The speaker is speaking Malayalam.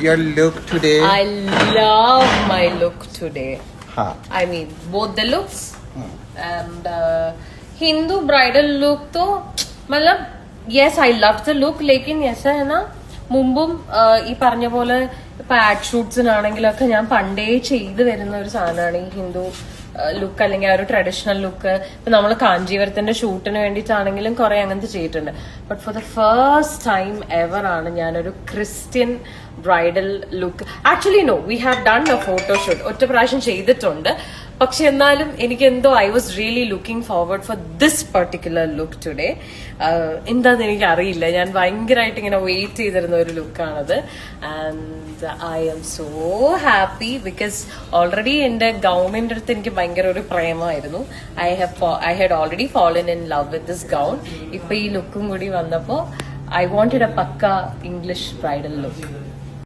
your look today? I love my look today. हाँ I mean, both the looks and uh, Hindu bridal look तो मतलब yes I love the look लेकिन ऐसा है ना മുമ്പും uh, ഈ പറഞ്ഞ പോലെ ഇപ്പൊ ആഡ് ഷൂട്ട്സിനാണെങ്കിലൊക്കെ ഞാൻ പണ്ടേ ചെയ്തു വരുന്ന ഒരു സാധനമാണ് ഈ ഹിന്ദു ലുക്ക് അല്ലെങ്കിൽ ആ ഒരു ട്രഡീഷണൽ ലുക്ക് ഇപ്പൊ നമ്മൾ കാഞ്ചീപുരത്തിന്റെ ഷൂട്ടിന് വേണ്ടിയിട്ടാണെങ്കിലും കുറെ അങ്ങനത്തെ ചെയ്തിട്ടുണ്ട്. But for the first time ever ആണ് ഞാനൊരു Christian bridal look actually no we have done a photoshoot ഒറ്റ പ്രാവശ്യം ചെയ്തിട്ടുണ്ട്. പക്ഷെ എന്നാലും എനിക്ക് എന്തോ I was really looking forward for this particular look today എന്താന്ന് എനിക്ക് അറിയില്ല ഞാൻ ഭയങ്കരമായിട്ട് ഇങ്ങനെ വെയിറ്റ് ചെയ്തിരുന്ന ഒരു ലുക്കാണത് and I am so happy because already എന്റെ ഗൗണിന്റെ അടുത്ത് എനിക്ക് ഭയങ്കര ഒരു പ്രേമമായിരുന്നു I have I had already fallen in love with this gown ഇപ്പൊ ഈ ലുക്കും കൂടി വന്നപ്പോ I wanted a pakka English bridal look